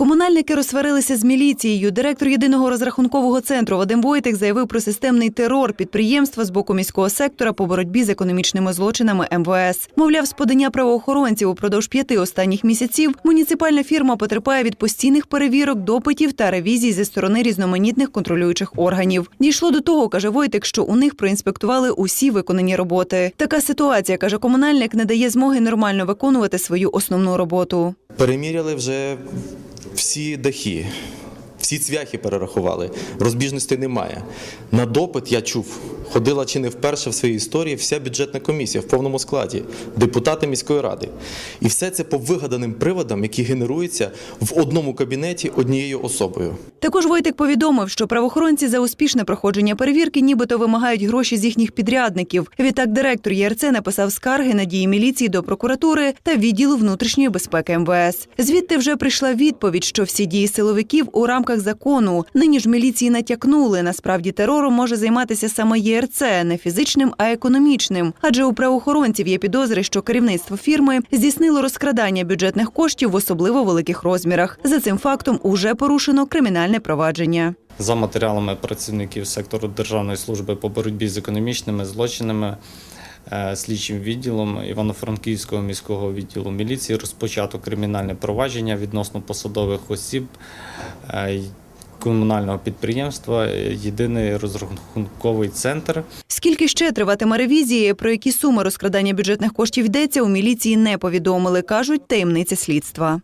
Комунальники розсварилися з міліцією. Директор єдиного розрахункового центру Вадим Войтик заявив про системний терор підприємства з боку міського сектора по боротьбі з економічними злочинами МВС. Мовляв, з подання правоохоронців упродовж п'яти останніх місяців муніципальна фірма потерпає від постійних перевірок, допитів та ревізій зі сторони різноманітних контролюючих органів. Дійшло до того, каже Войтик, що у них проінспектували усі виконані роботи. Така ситуація, каже комунальник, не дає змоги нормально виконувати свою основну роботу. Переміряли вже всі дахи, всі цвяхи перерахували. Розбіжностей немає. На допит я чув, ходила чи не вперше в своїй історії вся бюджетна комісія в повному складі, депутати міської ради. І все це по вигаданим приводам, які генеруються в одному кабінеті однією особою. Також Войтик повідомив, що правоохоронці за успішне проходження перевірки нібито вимагають гроші з їхніх підрядників. Відтак директор ЄРЦ написав скарги на дії міліції до прокуратури та відділу внутрішньої безпеки МВС. Звідти вже прийшла відповідь, що всі дії силовиків у рамках закону. Нині ж міліції натякнули. Насправді терором може займатися саме ЄРЦ, не фізичним, а економічним. Адже у правоохоронців є підозри, що керівництво фірми здійснило розкрадання бюджетних коштів в особливо великих розмірах. За цим фактом уже порушено кримінальне провадження. За матеріалами працівників сектору Державної служби по боротьбі з економічними злочинами е, слідчим відділом Івано-Франківського міського відділу міліції розпочато кримінальне провадження відносно посадових осіб е, комунального підприємства Єдиний розрахунковий центр. Скільки ще триватиме ревізії, про які суми розкрадання бюджетних коштів йдеться, у міліції не повідомили, кажуть таємниця слідства.